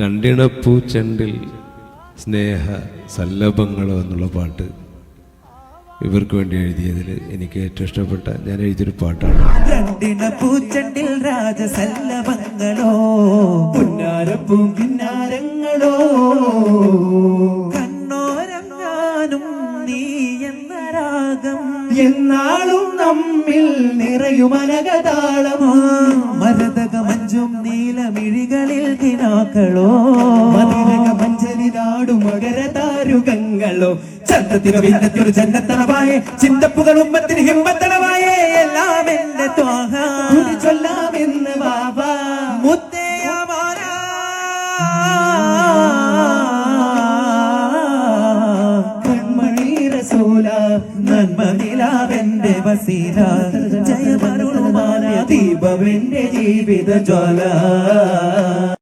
രണ്ടിണപ്പൂ ചെണ്ടിൽ സ്നേഹ സല്ലഭങ്ങളോ എന്നുള്ള പാട്ട് ഇവർക്ക് വേണ്ടി എഴുതിയതിൽ എനിക്ക് ഏറ്റവും ഇഷ്ടപ്പെട്ട ഞാൻ എഴുതിയൊരു പാട്ടാണ്. രണ്ടിണ പൂച്ചണ്ടിൽ രാജസല്ലഭങ്ങളോ പുന്നാരപ്പൂ കിന്നാരങ്ങളോ ഞാനും നീ എന്ന രാഗം എന്നാളും നമ്മിൽ നിറയുമനകതാളമോ. മഞ്ചും നീലമിഴികളിൽ കിനാക്കളോ? മതിരക മഞ്ചരി മകര മകരതാരുകങ്ങളോ? ചന്തത്തിനു ബിന്ദത്തിനു ചന്തത്തണവായേ ചിന്തപ്പുകൾ ഉമ്മത്തിന് ഹിമ്മത്തണവായേ എല്ലാം എന്റെ ത്വാഹ. ചൊല്ലാമെന്ന് ബാബ. മുത്തയമാര കൺമണി റസൂല നന്മ നിലാവെന്റെ വസീല. ജയമരുളുമായ ദീപമെന്റെ ജീവിത ജ്വാല.